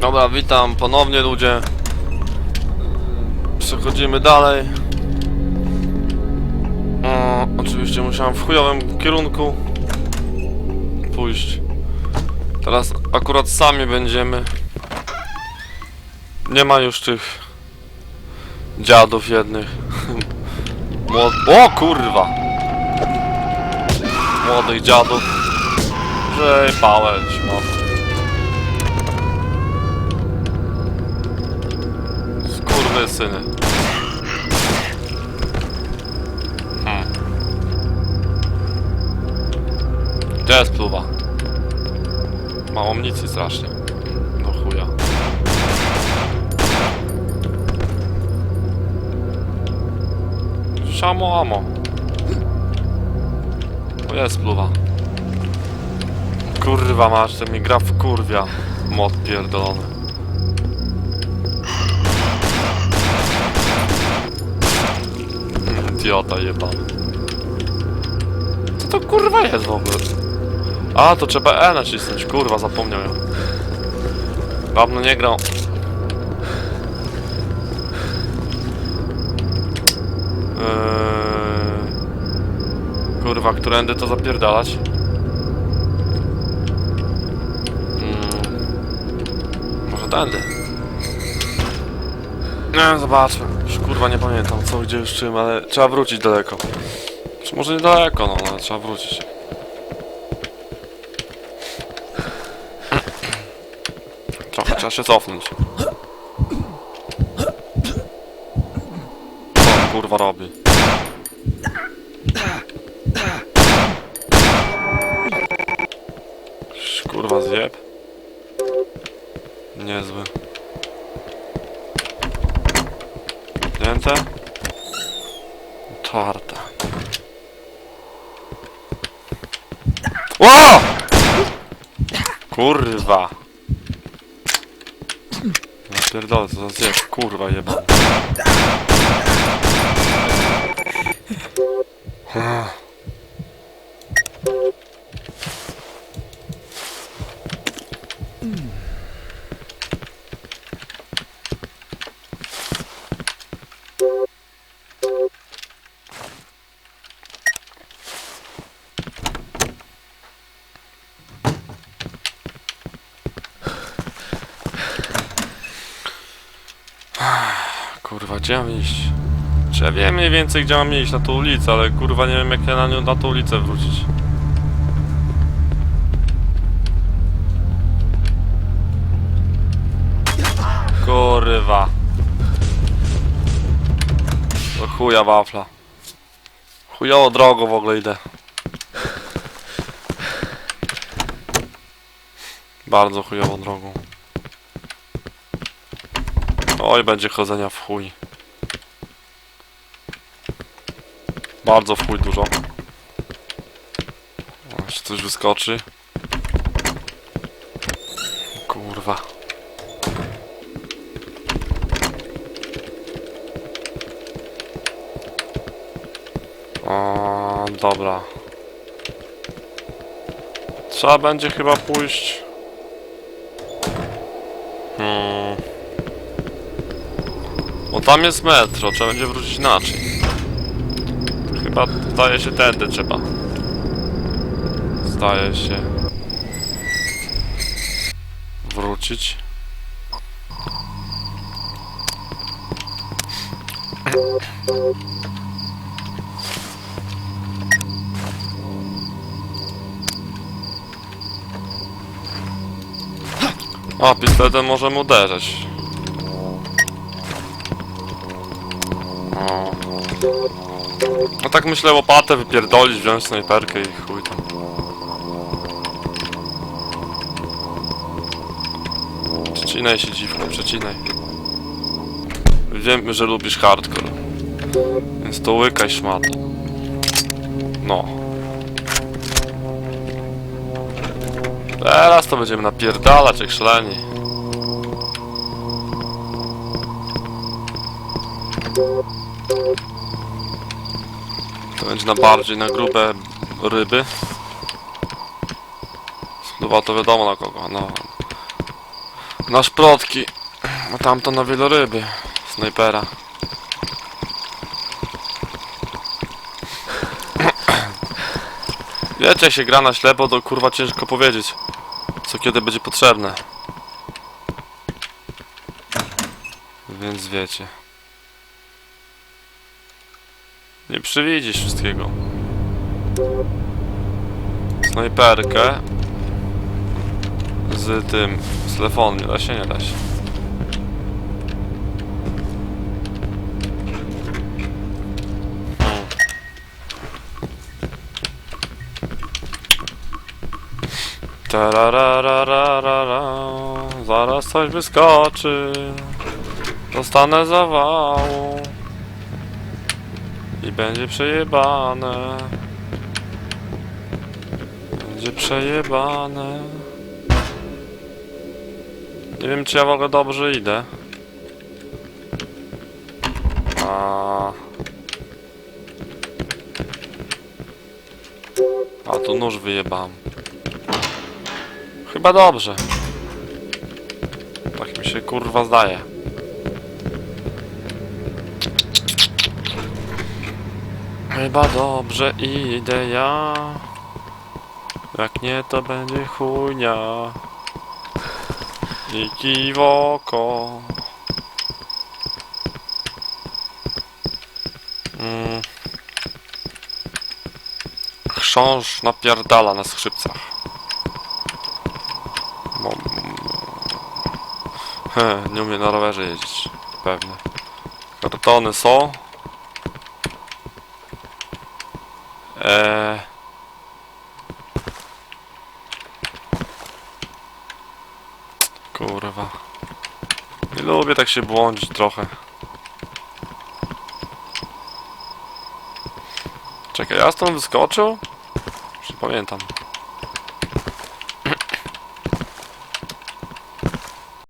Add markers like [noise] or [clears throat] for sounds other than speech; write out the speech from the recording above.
Dobra, witam ponownie ludzie. Przechodzimy dalej. O, oczywiście musiałem w chujowym kierunku pójść. Teraz akurat sami będziemy. Nie ma już tych dziadów jednych. [laughs] Młod... O kurwa! Młodych dziadów. Że pałę śmieję. Skurwy syny. Hmm. Gdzie jest pluwa? Mało amunicji strasznie. No chuja. Szamo amo. O jest pluwa. Kurwa masz, ten mi gra w kurwia. Mod pierdolony. Idiota jebany. Co to kurwa jest w ogóle? A, to trzeba E nacisnąć, kurwa, zapomniałem. Dawno nie grał. Eee... Kurwa, którędy to zapierdalać? Mm. Może tędy? Nie, zobaczmy. Już kurwa nie pamiętam co, gdzie już czym, ale trzeba wrócić daleko. Czy może nie daleko, no, ale trzeba wrócić. Trochę trzeba się cofnąć. Co on kurwa robi? Kurwa zjeb. Niezły. Zdjęte? Czwarte. O! Kurwa. Ja pierdolę, co za zjeb, kurwa. [laughs] Ech. Kurwa, gdzie mam iść? Czy ja wiem mniej więcej gdzie mam iść na tą ulicę, ale kurwa nie wiem jak ja na, nią, na tą ulicę wrócić. Kurwa. To chuja wafla. Chujowo drogo w ogóle idę. Bardzo chujową drogą. Oj, będzie chodzenia w chuj. Bardzo w chuj dużo. O, Jeszcze coś wyskoczy. Kurwa. O, dobra. Trzeba będzie chyba pójść. Hmm. Bo tam jest metro, trzeba będzie wrócić inaczej. Chyba zdaje się tędy trzeba. Zdaje się. Wrócić. O, pistoletem możemy uderzyć. No tak myślę łopatę wypierdolić, wziąć snajperkę i chuj tam. Przecinaj się dziwko, przecinaj. Wiem, że lubisz hardcore. Więc to łykaj szmat. No. Teraz to będziemy napierdalać jak szaleni. To będzie na bardziej na grube ryby. Spływa to wiadomo na kogo, no. Na szprotki. A tamto na wieloryby. Snajpera. [clears throat] Wiecie, się gra na ślepo, to kurwa ciężko powiedzieć, co kiedy będzie potrzebne. Więc wiecie. Nie przewidzisz wszystkiego. Snajperkę. Z tym, z telefonem, nie da się, nie da się. Tararararara, zaraz coś wyskoczy. Dostanę zawału. I będzie przejebane. Będzie przejebane. Nie wiem, czy ja w ogóle dobrze idę. A... A tu nóż wyjebam. Chyba dobrze. Tak mi się kurwa zdaje. Chyba dobrze idę ja. Jak nie, to będzie chujnia. I kiwoko. Mm. Chrząszcz napierdala na skrzypcach. Bo... He, nie umie na rowerze jeździć. Pewnie. Kartony są. Eee... Kurwa. Nie lubię tak się błądzić trochę. Czekaj, ja stąd wyskoczył? Już nie pamiętam.